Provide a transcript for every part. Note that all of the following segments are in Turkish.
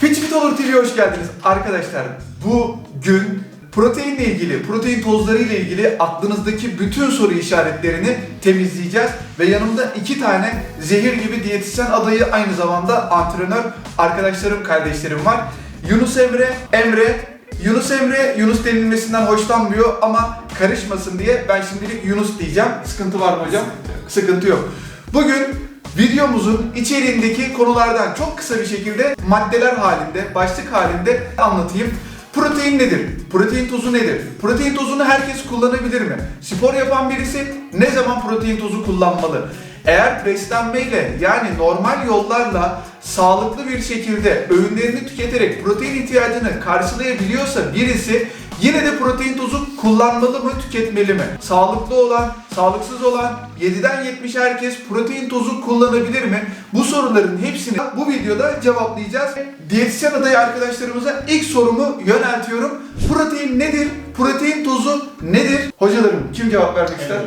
Fit Fit Olur TV'ye hoş geldiniz. Arkadaşlar bugün proteinle ilgili, protein tozları ile ilgili aklınızdaki bütün soru işaretlerini temizleyeceğiz. Ve yanımda iki tane zehir gibi diyetisyen adayı aynı zamanda antrenör arkadaşlarım, kardeşlerim var. Yunus Emre, Emre, Yunus Emre, Yunus denilmesinden hoşlanmıyor ama karışmasın diye ben şimdilik Yunus diyeceğim. Sıkıntı var mı hocam? Sıkıntı yok. Bugün videomuzun içeriğindeki konulardan çok kısa bir şekilde maddeler halinde, başlık halinde anlatayım. Protein nedir? Protein tozu nedir? Protein tozunu herkes kullanabilir mi? Spor yapan birisi ne zaman protein tozu kullanmalı? Eğer beslenmeyle yani normal yollarla sağlıklı bir şekilde öğünlerini tüketerek protein ihtiyacını karşılayabiliyorsa birisi yine de protein tozu kullanmalı mı, tüketmeli mi? Sağlıklı olan, sağlıksız olan 7'den 70'e herkes protein tozu kullanabilir mi? Bu soruların hepsini bu videoda cevaplayacağız. Diyetisyen adayı arkadaşlarımıza ilk sorumu yöneltiyorum. Protein nedir? Protein tozu nedir? Hocalarım kim cevap vermek ister?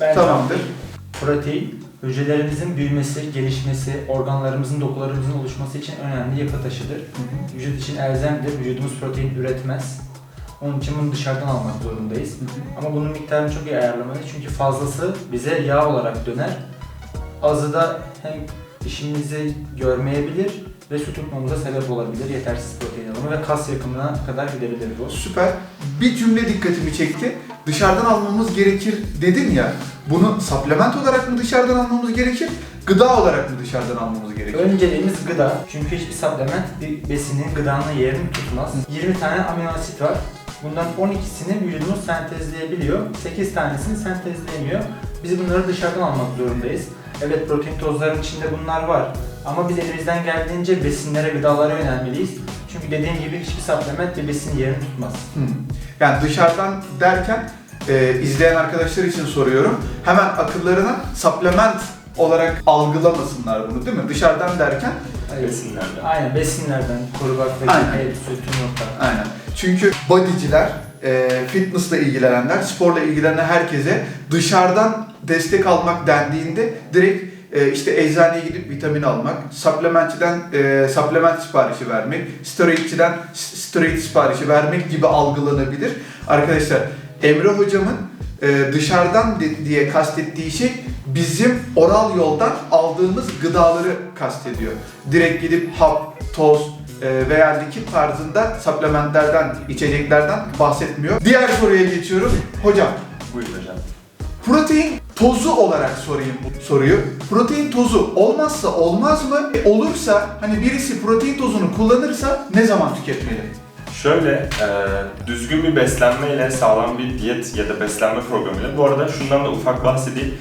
Ben Tamamdır. Protein, hücrelerimizin büyümesi, gelişmesi, organlarımızın, dokularımızın oluşması için önemli yapı taşıdır. Vücut için elzemdir. Vücudumuz protein üretmez. Onun için bunu dışarıdan almak zorundayız. Ama bunun miktarını çok iyi ayarlamalıyız. Çünkü fazlası bize yağ olarak döner. Azı da hem işimizi görmeyebilir ve su tutmamıza sebep olabilir. Yetersiz protein alımı ve kas yakımına kadar gidebilir bu. Süper. Bir cümle dikkatimi çekti. Dışarıdan almamız gerekir dedim ya. Bunu supplement olarak mı dışarıdan almamız gerekir? Gıda olarak mı dışarıdan almamız gerekir? Önceliğimiz gıda. Çünkü hiçbir supplement bir besinin gıdanın yerini tutmaz. 20 tane amino asit var. Bundan 12'sini vücudumuz sentezleyebiliyor. 8 tanesini sentezleyemiyor. Biz bunları dışarıdan almak zorundayız. Evet protein tozlarının içinde bunlar var. Ama biz elimizden geldiğince besinlere, gıdalara yönelmeliyiz. Çünkü dediğim gibi hiçbir supplement bir besinin yerini tutmaz. Hmm. Yani dışarıdan derken e, izleyen arkadaşlar için soruyorum. Hemen akıllarına supplement olarak algılamasınlar bunu değil mi? Dışarıdan derken Besinlerden. Aynen besinlerden, kuru baklagil, Aynen. et, süt, yumurta. Aynen. Çünkü bodyciler, e, fitnessla ilgilenenler, sporla ilgilenen herkese dışarıdan destek almak dendiğinde direkt e, işte eczaneye gidip vitamin almak, supplementçiden e, supplement siparişi vermek, steroidçiden steroid siparişi vermek gibi algılanabilir. Arkadaşlar Emre hocamın e, dışarıdan de- diye kastettiği şey bizim oral yoldan aldığımız gıdaları kastediyor. Direkt gidip hap, toz, e, veya likit tarzında supplementlerden, içeceklerden bahsetmiyor. Diğer soruya geçiyorum. Hocam, Buyurun hocam. protein tozu olarak sorayım bu soruyu. Protein tozu olmazsa olmaz mı? E, olursa hani birisi protein tozunu kullanırsa ne zaman tüketmeli? Şöyle, e, düzgün bir beslenmeyle, sağlam bir diyet ya da beslenme programıyla. Bu arada şundan da ufak bahsedeyim.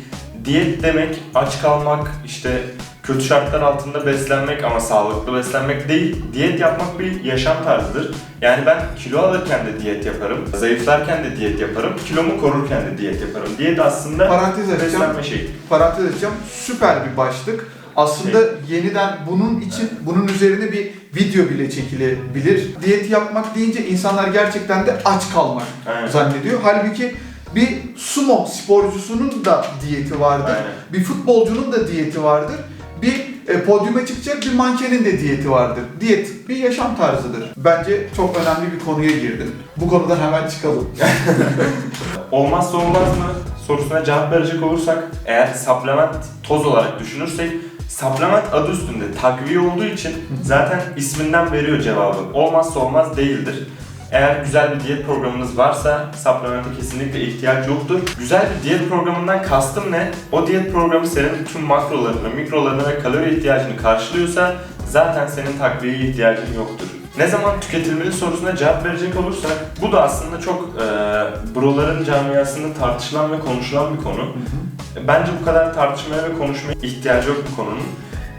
Diyet demek aç kalmak, işte kötü şartlar altında beslenmek ama sağlıklı beslenmek değil. Diyet yapmak bir yaşam tarzıdır. Yani ben kilo alırken de diyet yaparım, zayıflarken de diyet yaparım, kilomu korurken de diyet yaparım. Diyet aslında Parantez beslenme şeyi. Parantez açacağım. Süper bir başlık. Aslında yeniden bunun için bunun üzerine bir video bile çekilebilir. Diyet yapmak deyince insanlar gerçekten de aç kalmak Aynen. zannediyor. Halbuki bir sumo sporcusunun da diyeti vardır. Aynen. Bir futbolcunun da diyeti vardır. Bir e, podyuma çıkacak bir mankenin de diyeti vardır. Diyet bir yaşam tarzıdır. Bence çok önemli bir konuya girdin. Bu konudan hemen çıkalım. Olmazsa olmaz mı sorusuna cevap verecek olursak eğer supplement toz olarak düşünürsek supplement adı üstünde takviye olduğu için zaten isminden veriyor cevabı. Olmazsa olmaz değildir. Eğer güzel bir diyet programınız varsa supplement'e kesinlikle ihtiyaç yoktur. Güzel bir diyet programından kastım ne? O diyet programı senin tüm makrolarını, mikrolarını ve kalori ihtiyacını karşılıyorsa zaten senin takviyeye ihtiyacın yoktur. Ne zaman tüketilmeli sorusuna cevap verecek olursak bu da aslında çok e, broların camiasında tartışılan ve konuşulan bir konu. Bence bu kadar tartışmaya ve konuşmaya ihtiyacı yok bu konunun.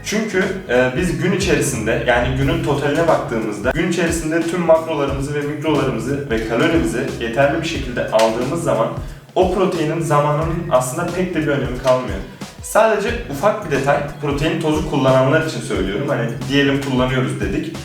Çünkü e, biz gün içerisinde yani günün totaline baktığımızda gün içerisinde tüm makrolarımızı ve mikrolarımızı ve kalorimizi yeterli bir şekilde aldığımız zaman o proteinin zamanının aslında pek de bir önemi kalmıyor. Sadece ufak bir detay protein tozu kullananlar için söylüyorum. Hani diyelim kullanıyoruz dedik.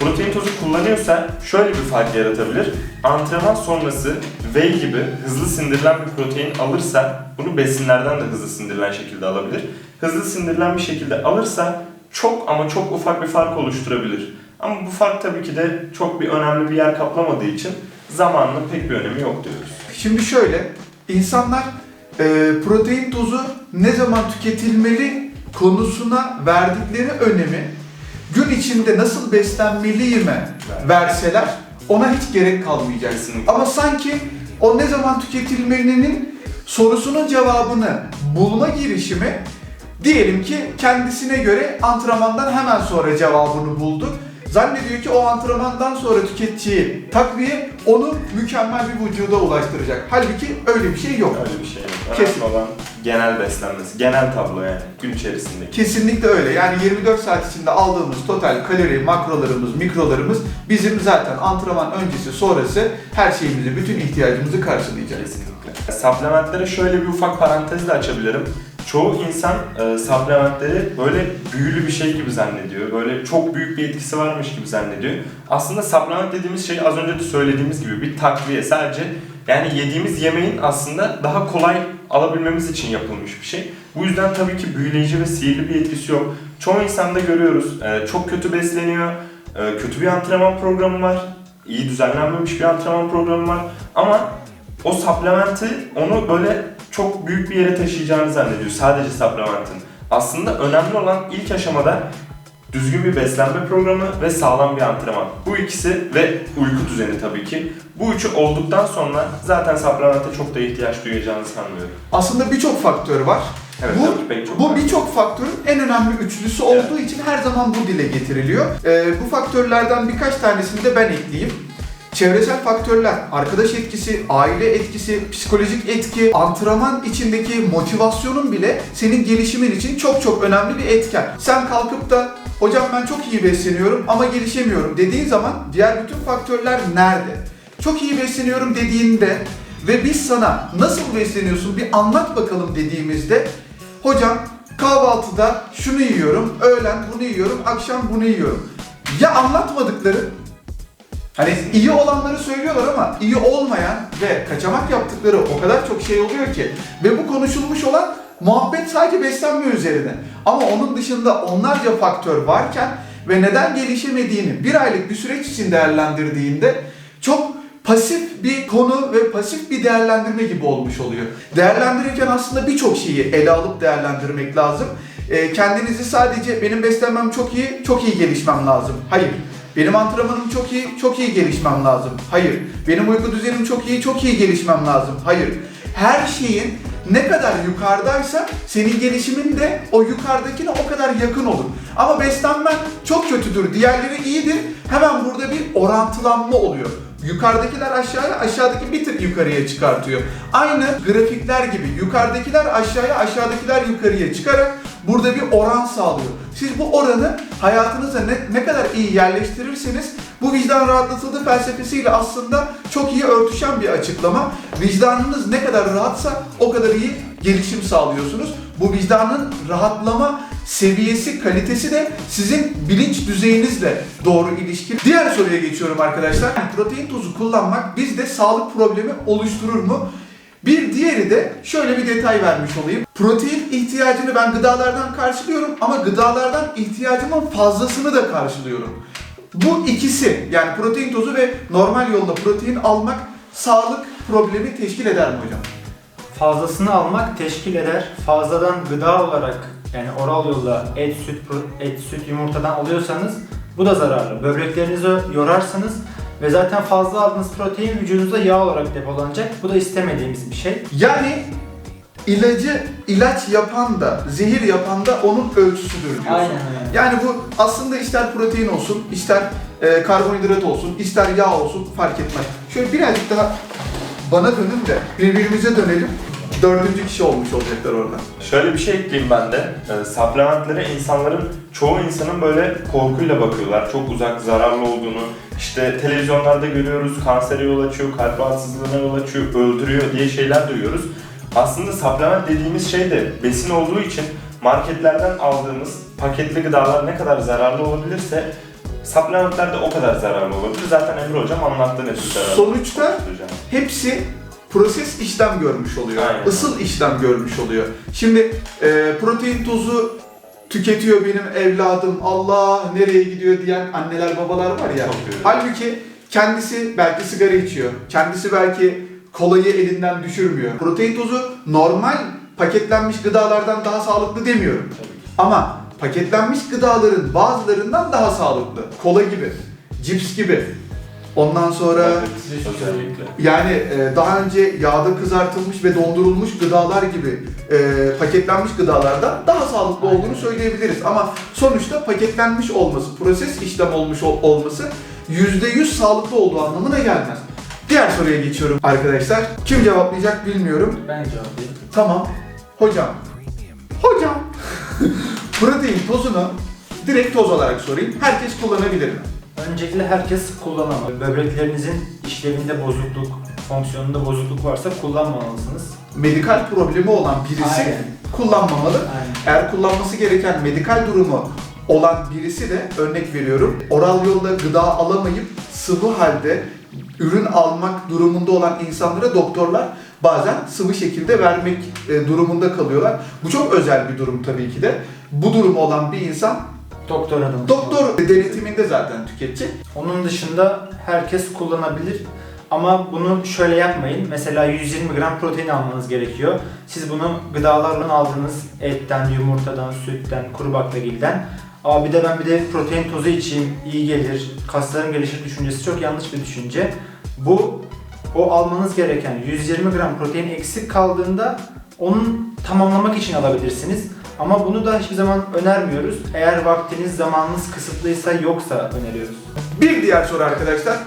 Protein tozu kullanıyorsa şöyle bir fark yaratabilir. Antrenman sonrası whey gibi hızlı sindirilen bir protein alırsa bunu besinlerden de hızlı sindirilen şekilde alabilir. Hızlı sindirilen bir şekilde alırsa çok ama çok ufak bir fark oluşturabilir. Ama bu fark tabii ki de çok bir önemli bir yer kaplamadığı için zamanla pek bir önemi yok diyoruz. Şimdi şöyle, insanlar e, protein tozu ne zaman tüketilmeli konusuna verdikleri önemi gün içinde nasıl beslenmeliyime verseler ona hiç gerek kalmayacak. Kesinlikle. Ama sanki o ne zaman tüketilmelinin sorusunun cevabını bulma girişimi diyelim ki kendisine göre antrenmandan hemen sonra cevabını buldu. Zannediyor ki o antrenmandan sonra tüketeceği takviye onu mükemmel bir vücuda ulaştıracak. Halbuki öyle bir şey yok. Öyle bir şey yok. Kesin. Olan genel beslenmesi, genel tablo yani gün içerisindeki. Kesinlikle öyle. Yani 24 saat içinde aldığımız total kalori, makrolarımız, mikrolarımız bizim zaten antrenman öncesi, sonrası her şeyimizi, bütün ihtiyacımızı karşılayacak. Kesinlikle. Supplementlere şöyle bir ufak parantez de açabilirim. Çoğu insan e, supplementleri böyle büyülü bir şey gibi zannediyor. Böyle çok büyük bir etkisi varmış gibi zannediyor. Aslında supplement dediğimiz şey az önce de söylediğimiz gibi bir takviye. Sadece yani yediğimiz yemeğin aslında daha kolay alabilmemiz için yapılmış bir şey. Bu yüzden tabii ki büyüleyici ve sihirli bir etkisi yok. Çoğu insanda görüyoruz. e, çok kötü besleniyor. e, kötü bir antrenman programı var. iyi düzenlenmemiş bir antrenman programı var. Ama o supplementi onu böyle çok büyük bir yere taşıyacağını zannediyor. Sadece supplementin. Aslında önemli olan ilk aşamada düzgün bir beslenme programı ve sağlam bir antrenman. Bu ikisi ve uyku düzeni tabii ki. Bu üçü olduktan sonra zaten supplemente çok da ihtiyaç duyacağını sanmıyorum. Aslında birçok faktör var. Evet Bu- Bu birçok faktörün en önemli üçlüsü olduğu için her zaman bu dile getiriliyor. Ee, bu faktörlerden birkaç tanesini de ben ekleyeyim. Çevresel faktörler, arkadaş etkisi, aile etkisi, psikolojik etki, antrenman içindeki motivasyonun bile senin gelişimin için çok çok önemli bir etken. Sen kalkıp da hocam ben çok iyi besleniyorum ama gelişemiyorum dediğin zaman diğer bütün faktörler nerede? Çok iyi besleniyorum dediğinde ve biz sana nasıl besleniyorsun bir anlat bakalım dediğimizde hocam kahvaltıda şunu yiyorum, öğlen bunu yiyorum, akşam bunu yiyorum. Ya anlatmadıkları Hani iyi olanları söylüyorlar ama iyi olmayan ve kaçamak yaptıkları o kadar çok şey oluyor ki ve bu konuşulmuş olan muhabbet sadece beslenme üzerine. Ama onun dışında onlarca faktör varken ve neden gelişemediğini bir aylık bir süreç için değerlendirdiğinde çok pasif bir konu ve pasif bir değerlendirme gibi olmuş oluyor. Değerlendirirken aslında birçok şeyi ele alıp değerlendirmek lazım. Ee, kendinizi sadece benim beslenmem çok iyi, çok iyi gelişmem lazım. Hayır. Benim antrenmanım çok iyi, çok iyi gelişmem lazım. Hayır. Benim uyku düzenim çok iyi, çok iyi gelişmem lazım. Hayır. Her şeyin ne kadar yukarıdaysa senin gelişimin de o yukarıdakine o kadar yakın olur. Ama beslenmen çok kötüdür, diğerleri iyidir. Hemen burada bir orantılanma oluyor. Yukarıdakiler aşağıya, aşağıdaki bir tık yukarıya çıkartıyor. Aynı grafikler gibi yukarıdakiler aşağıya, aşağıdakiler yukarıya çıkarak burada bir oran sağlıyor. Siz bu oranı hayatınıza ne, ne kadar iyi yerleştirirseniz bu vicdan rahatlatıldığı felsefesiyle aslında çok iyi örtüşen bir açıklama. Vicdanınız ne kadar rahatsa o kadar iyi gelişim sağlıyorsunuz. Bu vicdanın rahatlama seviyesi, kalitesi de sizin bilinç düzeyinizle doğru ilişkili. Diğer soruya geçiyorum arkadaşlar. Protein tozu kullanmak bizde sağlık problemi oluşturur mu? Bir diğeri de şöyle bir detay vermiş olayım. Protein ihtiyacını ben gıdalardan karşılıyorum ama gıdalardan ihtiyacımın fazlasını da karşılıyorum. Bu ikisi yani protein tozu ve normal yolla protein almak sağlık problemi teşkil eder mi hocam? Fazlasını almak teşkil eder. Fazladan gıda olarak yani oral yolla et, süt, et, süt, yumurtadan alıyorsanız bu da zararlı. Böbreklerinizi yorarsınız ve zaten fazla aldığınız protein vücudunuzda yağ olarak depolanacak. Bu da istemediğimiz bir şey. Yani ilacı ilaç yapan da zehir yapan da onun ölçüsüdür diyorsun. Aynen öyle. Yani bu aslında ister protein olsun, ister e, karbonhidrat olsun, ister yağ olsun fark etmez. Şöyle birazcık daha bana dönün de birbirimize dönelim. Dördüncü kişi olmuş olacaklar orada. Şöyle bir şey ekleyeyim ben de. E, supplementlere insanların, çoğu insanın böyle korkuyla bakıyorlar. Çok uzak, zararlı olduğunu. İşte televizyonlarda görüyoruz, kansere yol açıyor, kalp rahatsızlığına yol açıyor, öldürüyor diye şeyler duyuyoruz. Aslında supplement dediğimiz şey de besin olduğu için marketlerden aldığımız paketli gıdalar ne kadar zararlı olabilirse supplementler de o kadar zararlı olabilir. Zaten Emre Hocam anlattı ne tür zararlı Sonuçta hepsi proses işlem görmüş oluyor. Aynen. Isıl işlem görmüş oluyor. Şimdi e, protein tozu tüketiyor benim evladım Allah nereye gidiyor diyen anneler babalar var ya. Halbuki kendisi belki sigara içiyor. Kendisi belki kolayı elinden düşürmüyor. Protein tozu normal paketlenmiş gıdalardan daha sağlıklı demiyorum. Ama paketlenmiş gıdaların bazılarından daha sağlıklı. Kola gibi, cips gibi. Ondan sonra Evet, özellikle. yani e, daha önce yağda kızartılmış ve dondurulmuş gıdalar gibi e, paketlenmiş gıdalardan daha sağlıklı Aynen. olduğunu söyleyebiliriz. Ama sonuçta paketlenmiş olması, proses işlem olmuş ol- olması %100 sağlıklı olduğu anlamına gelmez. Diğer soruya geçiyorum arkadaşlar. Kim cevaplayacak bilmiyorum. Ben cevaplayayım. Tamam. Hocam. Hocam. Protein tozunu direkt toz olarak sorayım. Herkes kullanabilir mi? Öncelikle herkes kullanamaz. Böbreklerinizin işlevinde bozukluk, fonksiyonunda bozukluk varsa kullanmamalısınız. Medikal problemi olan birisi Aynen. kullanmamalı. Aynen. Eğer kullanması gereken medikal durumu olan birisi de örnek veriyorum oral yolla gıda alamayıp sıvı halde ürün almak durumunda olan insanlara doktorlar bazen sıvı şekilde vermek e, durumunda kalıyorlar. Bu çok özel bir durum tabii ki de. Bu durumu olan bir insan Doktora danışmalı. doktor denetiminde zaten tüketecek. Onun dışında herkes kullanabilir. Ama bunu şöyle yapmayın. Mesela 120 gram protein almanız gerekiyor. Siz bunu gıdalardan aldığınız etten, yumurtadan, sütten, kuru baklagilden. Aa bir de ben bir de protein tozu içeyim, iyi gelir, kaslarım gelişir düşüncesi çok yanlış bir düşünce. Bu o almanız gereken 120 gram protein eksik kaldığında onun tamamlamak için alabilirsiniz. Ama bunu da hiçbir zaman önermiyoruz. Eğer vaktiniz, zamanınız kısıtlıysa yoksa öneriyoruz. Bir diğer soru arkadaşlar.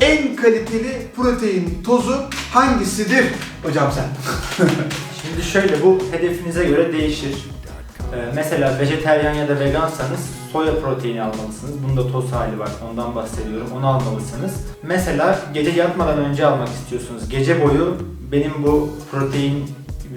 En kaliteli protein tozu hangisidir? Hocam sen. Şimdi şöyle bu hedefinize göre değişir. Ee, mesela vejeteryan ya da vegansanız soya proteini almalısınız. Bunda toz hali var. Ondan bahsediyorum. Onu almalısınız. Mesela gece yatmadan önce almak istiyorsunuz. Gece boyu benim bu protein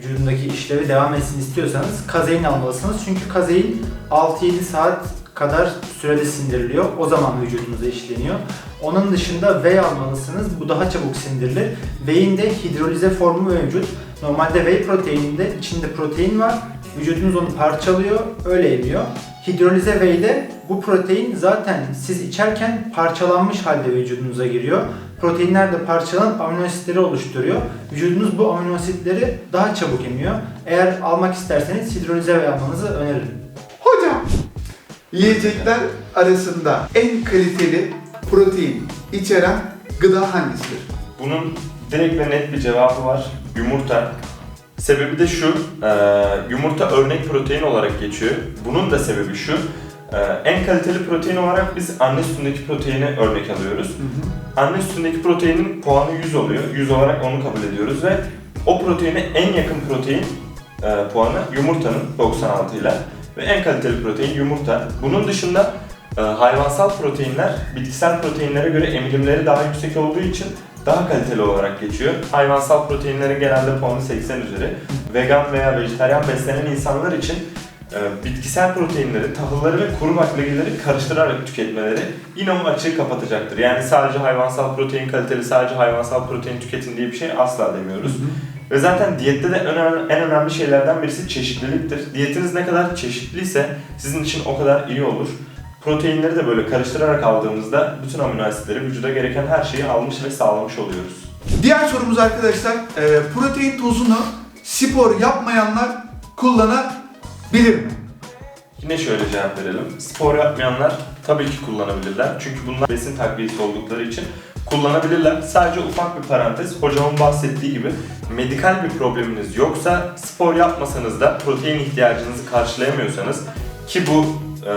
vücudumdaki işlevi devam etsin istiyorsanız kazein almalısınız. Çünkü kazein 6-7 saat kadar sürede sindiriliyor. O zaman vücudunuza işleniyor. Onun dışında whey almalısınız. Bu daha çabuk sindirilir. Whey'in de hidrolize formu mevcut. Normalde whey proteininde içinde protein var. Vücudunuz onu parçalıyor, öyle emiyor. Hidrolize whey'de bu protein zaten siz içerken parçalanmış halde vücudunuza giriyor. Proteinler de parçalanıp amino asitleri oluşturuyor. Vücudunuz bu amino asitleri daha çabuk emiyor. Eğer almak isterseniz hidrolize whey almanızı öneririm. Hocam, yiyecekler arasında en kaliteli protein içeren gıda hangisidir? Bunun direkt ve net bir cevabı var. Yumurta. Sebebi de şu, e, yumurta örnek protein olarak geçiyor. Bunun da sebebi şu, e, en kaliteli protein olarak biz anne sütündeki proteini örnek alıyoruz. Anne sütündeki proteinin puanı 100 oluyor. 100 olarak onu kabul ediyoruz ve o proteine en yakın protein e, puanı yumurtanın 96 ile ve en kaliteli protein yumurta. Bunun dışında e, hayvansal proteinler bitkisel proteinlere göre emilimleri daha yüksek olduğu için daha kaliteli olarak geçiyor. Hayvansal proteinlerin genelde puanı 80 üzeri. Vegan veya vejetaryen beslenen insanlar için e, bitkisel proteinleri, tahılları ve kuru baklagilleri karıştırarak tüketmeleri yine o açığı kapatacaktır. Yani sadece hayvansal protein kaliteli, sadece hayvansal protein tüketin diye bir şey asla demiyoruz. Ve zaten diyette de en önemli, en önemli şeylerden birisi çeşitliliktir. Diyetiniz ne kadar çeşitliyse sizin için o kadar iyi olur. Proteinleri de böyle karıştırarak aldığımızda bütün amino asitleri vücuda gereken her şeyi almış ve sağlamış oluyoruz. Diğer sorumuz arkadaşlar, e, protein tozunu spor yapmayanlar kullanabilir mi? Yine şöyle cevap verelim. Spor yapmayanlar tabii ki kullanabilirler. Çünkü bunlar besin takviyesi oldukları için kullanabilirler. Sadece ufak bir parantez. Hocamın bahsettiği gibi medikal bir probleminiz yoksa spor yapmasanız da protein ihtiyacınızı karşılayamıyorsanız ki bu e,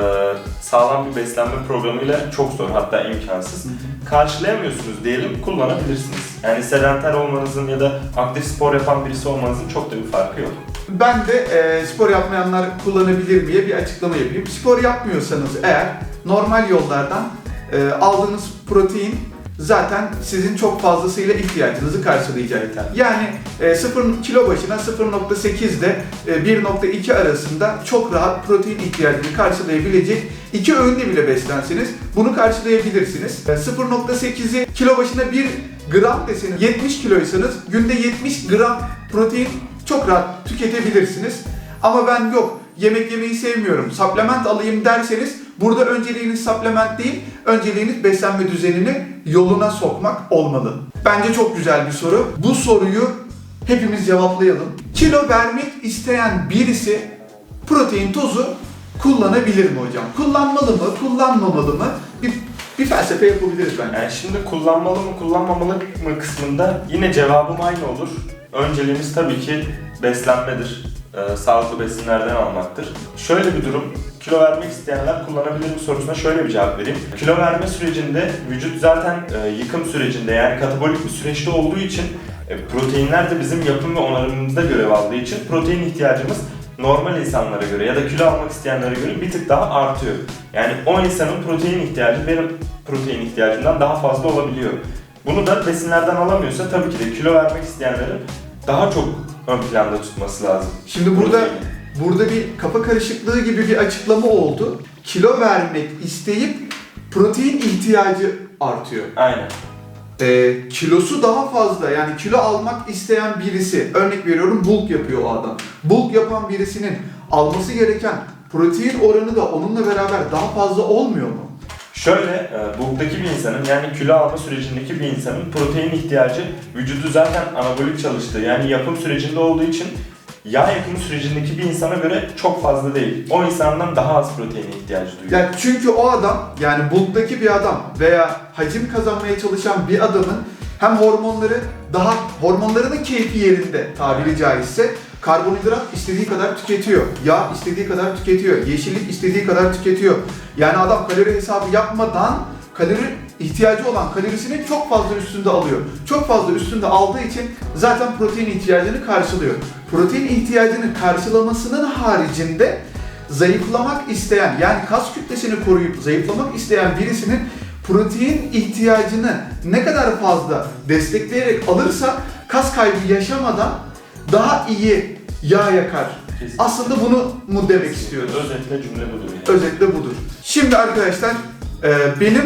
sağlam bir beslenme programıyla çok zor hatta imkansız. Karşılayamıyorsunuz diyelim kullanabilirsiniz. Yani sedanter olmanızın ya da aktif spor yapan birisi olmanızın çok da bir farkı yok. Ben de e, spor yapmayanlar kullanabilir miye bir açıklama yapayım. Spor yapmıyorsanız eğer normal yollardan e, aldığınız protein zaten sizin çok fazlasıyla ihtiyacınızı karşılayacak. Evet. Yani e, 0 kilo başına 0.8 ile e, 1.2 arasında çok rahat protein ihtiyacını karşılayabilecek iki öğünle bile beslenseniz bunu karşılayabilirsiniz. E, 0.8'i kilo başına 1 gram deseniz 70 kiloysanız günde 70 gram protein çok rahat tüketebilirsiniz. Ama ben yok yemek yemeyi sevmiyorum, supplement alayım derseniz burada önceliğiniz supplement değil, önceliğiniz beslenme düzenini yoluna sokmak olmalı. Bence çok güzel bir soru. Bu soruyu hepimiz cevaplayalım. Kilo vermek isteyen birisi protein tozu kullanabilir mi hocam? Kullanmalı mı, kullanmamalı mı? Bir, bir felsefe yapabiliriz bence. Yani şimdi kullanmalı mı kullanmamalı mı kısmında yine cevabım aynı olur. Önceliğimiz tabii ki beslenmedir. Ee, sağlıklı besinlerden almaktır. Şöyle bir durum, kilo vermek isteyenler kullanabilir mi sorusuna şöyle bir cevap vereyim. Kilo verme sürecinde vücut zaten e, yıkım sürecinde yani katabolik bir süreçte olduğu için e, proteinler de bizim yapım ve onarımımızda görev aldığı için protein ihtiyacımız normal insanlara göre ya da kilo almak isteyenlere göre bir tık daha artıyor. Yani o insanın protein ihtiyacı benim protein ihtiyacımdan daha fazla olabiliyor. Bunu da besinlerden alamıyorsa tabii ki de kilo vermek isteyenlerin daha çok ön planda tutması lazım. Şimdi burada Proteini. Burada bir kafa karışıklığı gibi bir açıklama oldu. Kilo vermek isteyip protein ihtiyacı artıyor. Aynen. Ee, kilosu daha fazla yani kilo almak isteyen birisi örnek veriyorum bulk yapıyor o adam. Bulk yapan birisinin alması gereken protein oranı da onunla beraber daha fazla olmuyor mu? Şöyle, e, bulktaki bir insanın yani kilo alma sürecindeki bir insanın protein ihtiyacı vücudu zaten anabolik çalıştığı yani yapım sürecinde olduğu için yağ yakımı sürecindeki bir insana göre çok fazla değil. O insandan daha az proteine ihtiyacı duyuyor. Yani çünkü o adam yani bulktaki bir adam veya hacim kazanmaya çalışan bir adamın hem hormonları daha hormonlarının keyfi yerinde tabiri caizse karbonhidrat istediği kadar tüketiyor. Yağ istediği kadar tüketiyor. Yeşillik istediği kadar tüketiyor. Yani adam kalori hesabı yapmadan kalori ihtiyacı olan kalorisinin çok fazla üstünde alıyor. Çok fazla üstünde aldığı için zaten protein ihtiyacını karşılıyor. Protein ihtiyacını karşılamasının haricinde zayıflamak isteyen yani kas kütlesini koruyup zayıflamak isteyen birisinin protein ihtiyacını ne kadar fazla destekleyerek alırsa kas kaybı yaşamadan daha iyi yağ yakar. Kesinlikle. Aslında bunu mu demek istiyoruz? Özetle cümle budur yani. Özetle budur. Şimdi arkadaşlar e, benim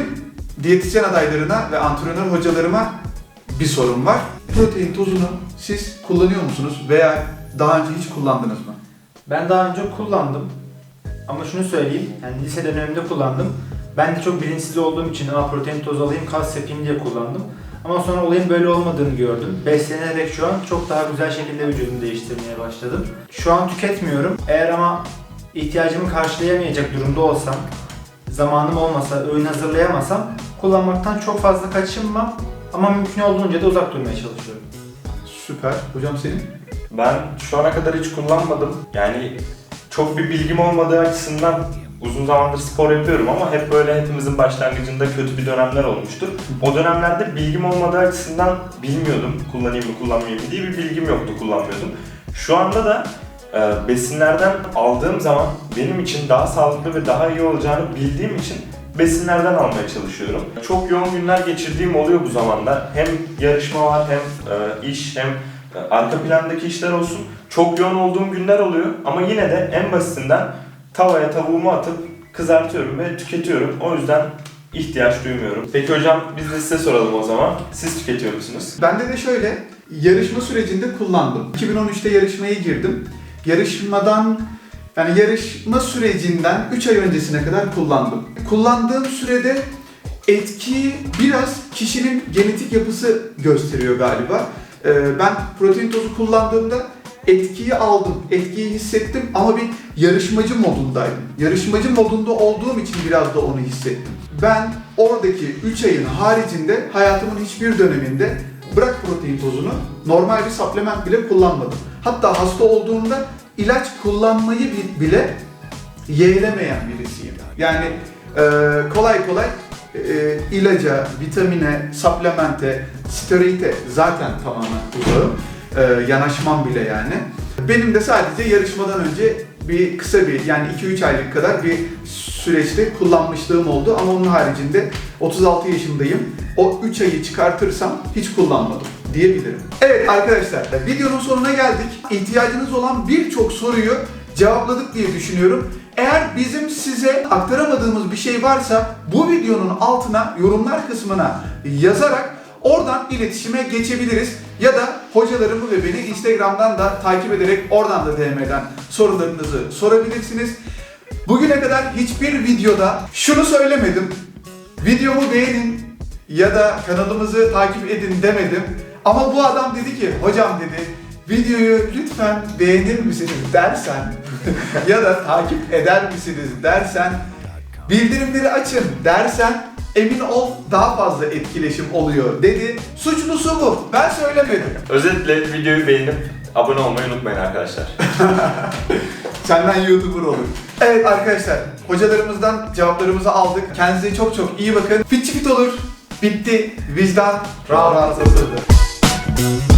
diyetisyen adaylarına ve antrenör hocalarıma bir sorum var. Protein tozunu siz kullanıyor musunuz veya daha önce hiç kullandınız mı? Ben daha önce kullandım. Ama şunu söyleyeyim, yani lise döneminde kullandım. Ben de çok bilinçsiz olduğum için Aa, protein tozu alayım, kas yapayım diye kullandım. Ama sonra olayın böyle olmadığını gördüm. Beslenerek şu an çok daha güzel şekilde vücudumu değiştirmeye başladım. Şu an tüketmiyorum. Eğer ama ihtiyacımı karşılayamayacak durumda olsam, zamanım olmasa, öğün hazırlayamasam kullanmaktan çok fazla kaçınmam. Ama mümkün olduğunca da uzak durmaya çalışıyorum. Süper. Hocam senin? Ben şu ana kadar hiç kullanmadım. Yani çok bir bilgim olmadığı açısından uzun zamandır spor yapıyorum ama hep böyle hepimizin başlangıcında kötü bir dönemler olmuştu. O dönemlerde bilgim olmadığı açısından bilmiyordum kullanayım mı kullanmayayım mı diye bir bilgim yoktu kullanmıyordum. Şu anda da e, besinlerden aldığım zaman benim için daha sağlıklı ve daha iyi olacağını bildiğim için besinlerden almaya çalışıyorum. Çok yoğun günler geçirdiğim oluyor bu zamanda. Hem yarışma var hem e, iş hem e, arka plandaki işler olsun. Çok yoğun olduğum günler oluyor ama yine de en basitinden tavaya tavuğumu atıp kızartıyorum ve tüketiyorum. O yüzden ihtiyaç duymuyorum. Peki hocam biz de size soralım o zaman. Siz tüketiyor musunuz? Bende de şöyle, yarışma sürecinde kullandım. 2013'te yarışmaya girdim. Yarışmadan, yani yarışma sürecinden 3 ay öncesine kadar kullandım. Kullandığım sürede etki biraz kişinin genetik yapısı gösteriyor galiba. Ee, ben protein tozu kullandığımda etkiyi aldım, etkiyi hissettim ama bir yarışmacı modundaydım. Yarışmacı modunda olduğum için biraz da onu hissettim. Ben oradaki 3 ayın haricinde hayatımın hiçbir döneminde bırak protein tozunu normal bir supplement bile kullanmadım. Hatta hasta olduğumda ilaç kullanmayı bi- bile yeğlemeyen birisiyim. Yani kolay kolay e, ilaca, vitamine, supplemente, steroide zaten tamamen uzağım. E, yanaşmam bile yani. Benim de sadece yarışmadan önce bir kısa bir yani 2-3 aylık kadar bir süreçte kullanmışlığım oldu ama onun haricinde 36 yaşındayım. O 3 ayı çıkartırsam hiç kullanmadım diyebilirim. Evet arkadaşlar videonun sonuna geldik. İhtiyacınız olan birçok soruyu cevapladık diye düşünüyorum. Eğer bizim size aktaramadığımız bir şey varsa bu videonun altına yorumlar kısmına yazarak Oradan iletişime geçebiliriz. Ya da hocalarımı ve beni Instagram'dan da takip ederek oradan da DM'den sorularınızı sorabilirsiniz. Bugüne kadar hiçbir videoda şunu söylemedim. Videomu beğenin ya da kanalımızı takip edin demedim. Ama bu adam dedi ki hocam dedi videoyu lütfen beğenir misiniz dersen ya da takip eder misiniz dersen bildirimleri açın dersen emin ol daha fazla etkileşim oluyor dedi. Suçlusu bu. Ben söylemedim. Özetle videoyu beğenip abone olmayı unutmayın arkadaşlar. Senden YouTuber olur. Evet arkadaşlar, hocalarımızdan cevaplarımızı aldık. Kendinize çok çok iyi bakın. Fitçi fit olur. Bitti. Vicdan rahatlasın.